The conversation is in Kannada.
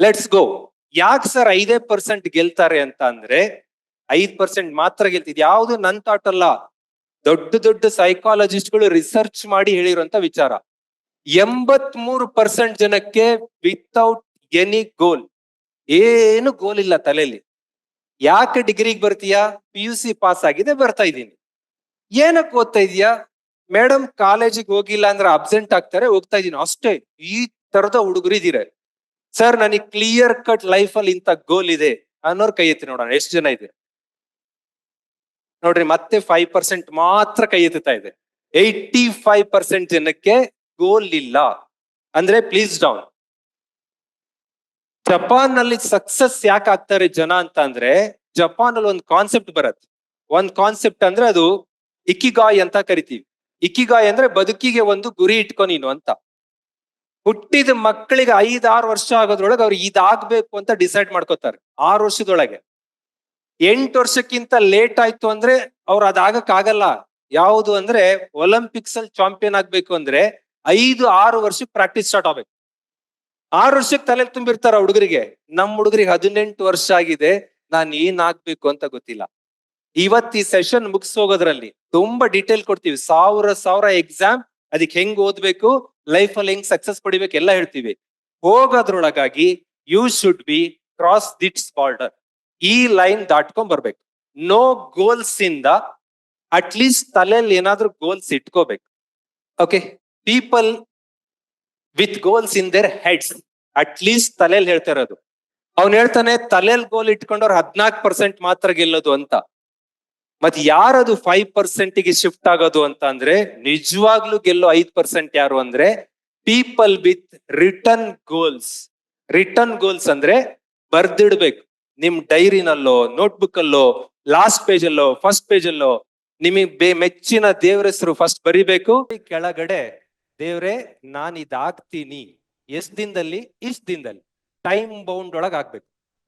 ಲೆಟ್ಸ್ ಗೋ ಯಾಕೆ ಸರ್ ಐದೇ ಪರ್ಸೆಂಟ್ ಗೆಲ್ತಾರೆ ಅಂತ ಅಂದ್ರೆ ಐದ್ ಪರ್ಸೆಂಟ್ ಮಾತ್ರ ಗೆಲ್ತಿದ್ ಯಾವುದು ನನ್ ಥಾಟ್ ಅಲ್ಲ. ದೊಡ್ಡ ದೊಡ್ಡ ಸೈಕಾಲಜಿಸ್ಟ್ಗಳು ರಿಸರ್ಚ್ ಮಾಡಿ ಹೇಳಿರುವಂತ ವಿಚಾರ. ಎಂಬತ್ ಮೂರು ಪರ್ಸೆಂಟ್ ಜನಕ್ಕೆ ವಿತೌಟ್ ಎನಿ ಗೋಲ್ ಏನು ಗೋಲ್ ಇಲ್ಲ ತಲೆಯಲ್ಲಿ ಯಾಕೆ ಡಿಗ್ರಿಗೆ ಬರ್ತೀಯಾ? ಪಿ ಯು ಸಿ ಪಾಸ್ ಆಗಿದೆ ಬರ್ತಾ ಇದ್ದೀನಿ. ಏನಕ್ಕೆ ಓದ್ತಾ ಇದೀಯಾ ಮೇಡಮ್ ಕಾಲೇಜಿಗೆ ಹೋಗಿಲ್ಲ ಅಂದ್ರೆ ಅಬ್ಸೆಂಟ್ ಆಗ್ತಾರೆ, ಹೋಗ್ತಾ ಇದ್ದೀನಿ. ಅಷ್ಟೇ. ಈ ತರದ ಹುಡುಗರು ಇದೀರ ಸರ್ ನನಗೆ ಕ್ಲಿಯರ್ ಕಟ್ ಲೈಫ್ ಅಲ್ಲಿ ಇಂಥ ಗೋಲ್ ಇದೆ ಅನ್ನೋರ್ ಕೈ ಎತ್ತಿ ನೋಡೋಣ. ಎಷ್ಟು ಜನ ಇದೆ ನೋಡ್ರಿ, ಮತ್ತೆ ಫೈವ್ ಪರ್ಸೆಂಟ್ ಮಾತ್ರ ಕೈ ಎತ್ತುತ್ತಾ ಇದೆ. ಏಯ್ಟಿ ಫೈವ್ ಪರ್ಸೆಂಟ್ ಜನಕ್ಕೆ ಗೋಲ್ ಇಲ್ಲ. ಅಂದ್ರೆ ಪ್ಲೀಸ್ ಡೌನ್ ಜಪಾನ್ನಲ್ಲಿ ಸಕ್ಸಸ್ ಯಾಕೆ ಆಗ್ತಾರೆ ಜನ ಅಂತ ಅಂದ್ರೆ ಜಪಾನ್ ಅಲ್ಲಿ ಒಂದು ಕಾನ್ಸೆಪ್ಟ್ ಬರತ್ತೆ. ಒಂದ್ ಕಾನ್ಸೆಪ್ಟ್ ಅಂದ್ರೆ ಅದು ಇಕಿಗಾಯ್ ಅಂತ ಕರಿತೀವಿ. ಇಕಿಗಾಯ್ ಅಂದ್ರೆ ಬದುಕಿಗೆ ಒಂದು ಗುರಿ ಇಟ್ಕೊ ನೀನು ಅಂತ. ಹುಟ್ಟಿದ ಮಕ್ಕಳಿಗೆ ಐದ್ ಆರು ವರ್ಷ ಆಗೋದ್ರೊಳಗೆ ಅವ್ರು ಇದಾಗಬೇಕು ಅಂತ ಡಿಸೈಡ್ ಮಾಡ್ಕೋತಾರೆ. ಆರು ವರ್ಷದೊಳಗೆ. ಎಂಟು ವರ್ಷಕ್ಕಿಂತ ಲೇಟ್ ಆಯ್ತು ಅಂದ್ರೆ ಅವ್ರು ಅದಾಗಕ್ಕಾಗಲ್ಲ. ಯಾವುದು ಅಂದ್ರೆ ಒಲಿಂಪಿಕ್ಸ್ ಅಲ್ಲಿ ಚಾಂಪಿಯನ್ ಆಗ್ಬೇಕು ಅಂದ್ರೆ ಐದು, ಆರು ವರ್ಷಕ್ಕೆ ಪ್ರಾಕ್ಟೀಸ್ ಸ್ಟಾರ್ಟ್ ಆಗ್ಬೇಕು. ಆರು ವರ್ಷಕ್ಕೆ ತಲೆ ತುಂಬಿರ್ತಾರ ಹುಡುಗರಿಗೆ. ನಮ್ಮ ಹುಡುಗರಿಗೆ ಹದಿನೆಂಟು ವರ್ಷ ಆಗಿದೆ, ನಾನು ಏನ್ ಆಗ್ಬೇಕು ಅಂತ ಗೊತ್ತಿಲ್ಲ. ಇವತ್ತು ಈ ಸೆಷನ್ ಮುಗಿಸ್ ಹೋಗೋದ್ರಲ್ಲಿ ತುಂಬಾ ಡೀಟೇಲ್ ಕೊಡ್ತೀವಿ. ಸಾವಿರ ಸಾವಿರ ಎಕ್ಸಾಮ್ ಅದಕ್ಕೆ ಹೆಂಗ್ ಓದ್ಬೇಕು? ಲೈಫ್ ಅಲ್ಲಿ ಹೆಂಗ್ ಸಕ್ಸಸ್ ಪಡಿಬೇಕು ಎಲ್ಲ ಹೇಳ್ತೀವಿ. ಹೋಗೋದ್ರೊಳಗಾಗಿ you should be cross this border ಈ ಲೈನ್ ದಾಟ್ಕೊಂಡ್ ಬರ್ಬೇಕು. ನೋ ಗೋಲ್ಸ್ ಇಂದ ಅಟ್ ಲೀಸ್ಟ್ ತಲೆಯಲ್ಲಿ ಏನಾದ್ರೂ ಗೋಲ್ಸ್ ಇಟ್ಕೋಬೇಕು. Okay people with goals in their heads at least ತಲೆಯಲ್ಲಿ ಹೇಳ್ತಾ ಇರೋದು. ಅವ್ನ್ ಹೇಳ್ತಾನೆ, ತಲೆಯಲ್ಲಿ ಗೋಲ್ ಇಟ್ಕೊಂಡವ್ರು ಹದ್ನಾಲ್ಕು ಪರ್ಸೆಂಟ್ ಮಾತ್ರ ಗೆಲ್ಲೋದು ಅಂತ. ಮತ್ ಯಾರದು ಫೈವ್ ಪರ್ಸೆಂಟ್ಗೆ ಶಿಫ್ಟ್ ಆಗೋದು ಅಂತ ಅಂದ್ರೆ ನಿಜವಾಗ್ಲೂ ಗೆಲ್ಲೋ ಐದ್ ಪರ್ಸೆಂಟ್ ಯಾರು ಅಂದ್ರೆ people with written goals written goals ಅಂದ್ರೆ ಬರ್ದಿಡ್ಬೇಕು. ನಿಮ್ ಡೈರಿನಲ್ಲೋ ನೋಟ್ಬುಕ್ ಅಲ್ಲೋ ಲಾಸ್ಟ್ ಪೇಜ್ ಅಲ್ಲೋ ಫಸ್ಟ್ ಪೇಜ್ ಅಲ್ಲೋ, ನಿಮಗೆ ಮೆಚ್ಚಿನ ದೇವ್ರ ಹೆಸರು ಫಸ್ಟ್ ಬರಿಬೇಕು. ಕೆಳಗಡೆ ದೇವ್ರೆ ನಾನು ಇದಾಗ್ತೀನಿ ಎಷ್ಟ್ ದಿನದಲ್ಲಿ? ಇಷ್ಟ್ ದಿನದಲ್ಲಿ. ಟೈಮ್ ಬೌಂಡ್ ಒಳಗ್ ಆಗ್ಬೇಕು.